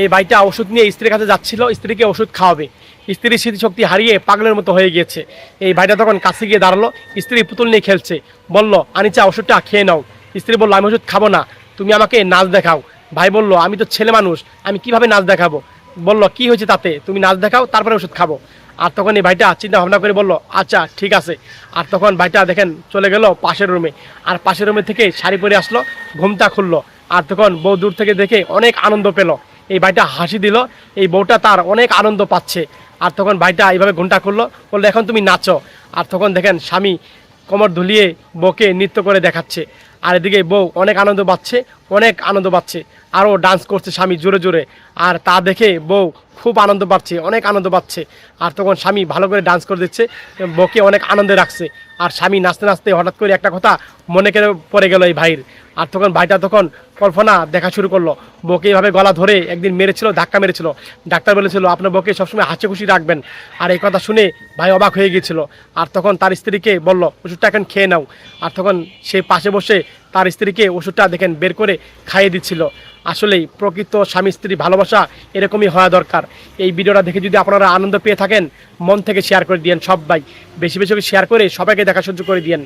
এই ভাইটা ওষুধ নিয়ে স্ত্রীর কাছে যাচ্ছিল, স্ত্রীকে ওষুধ খাওয়াবে। স্ত্রীর স্মৃতিশক্তি হারিয়ে পাগলের মতো হয়ে গিয়েছে। এই ভাইটা তখন কাছে গিয়ে দাঁড়াল, স্ত্রী পুতুল নিয়ে খেলছে। বলল, আনিচা, ওষুধটা খেয়ে নাও। স্ত্রী বলল, আমি ওষুধ খাব না, তুমি আমাকে নাচ দেখাও। ভাই বলল, আমি তো ছেলে মানুষ, আমি কীভাবে নাচ দেখাবো? বলল, কি হয়েছে তাতে? তুমি নাচ দেখাও, তারপরে ওষুধ খাব। আর তখন এই ভাইটা চিন্তা ভাবনা করে বলল আচ্ছা ঠিক আছে। আর তখন ভাইটা দেখেন চলে গেল পাশের রুমে আর পাশের রুমে থেকে শাড়ি পরে আসলো, ঘুমটা খুললো। আর তখন বউ দূর থেকে দেখে অনেক আনন্দ পেল। এই ভাইটা হাসি দিল, এই বউটা তার অনেক আনন্দ পাচ্ছে। আর তখন ভাইটা এইভাবে ঘুমটা করল, বলল, এখন তুমি নাচো। আর তখন দেখেন স্বামী কোমর ধুলিয়ে বকে নৃত্য করে দেখাচ্ছে। আর এদিকে বউ অনেক আনন্দ পাচ্ছে, অনেক আনন্দ পাচ্ছে। আরও ডান্স করছে স্বামী জোরে জোরে। আর তা দেখে বউ খুব আনন্দ পাচ্ছে, অনেক আনন্দ পাচ্ছে। আর তখন স্বামী ভালো করে ডান্স করে দিচ্ছে, বউকে অনেক আনন্দে রাখছে। আর স্বামী নাচতে নাচতে হঠাৎ করে একটা কথা মনে করে পড়ে গেল এই ভাইয়ের। আর তখন ভাইটা তখন কল্পনা দেখা শুরু করল। বউকে এইভাবে গলা ধরে একদিন মেরেছিল, ধাক্কা মেরেছিল। ডাক্তার বলেছিল, আপনার বউকে সবসময় হাসি খুশি রাখবেন। আর এই কথা শুনে ভাই অবাক হয়ে গিয়েছিল। আর তখন তার স্ত্রীকে বলল, ওষুধটা এখন খেয়ে নাও। আর তখন সে পাশে বসে তার স্ত্রীকে ওষুধটা দেখেন বের করে খাইয়ে দিচ্ছিল। আসলেই প্রকৃত স্বামী স্ত্রী ভালোবাসা এরকমই হওয়া দরকার। এই ভিডিওটা দেখে যদি আপনারা আনন্দ পেয়ে থাকেন, মন থেকে শেয়ার করে দিয়েন সবাই। বেশি বেশি শেয়ার করে সবাইকে দেখা সহ্য করে দিয়েন।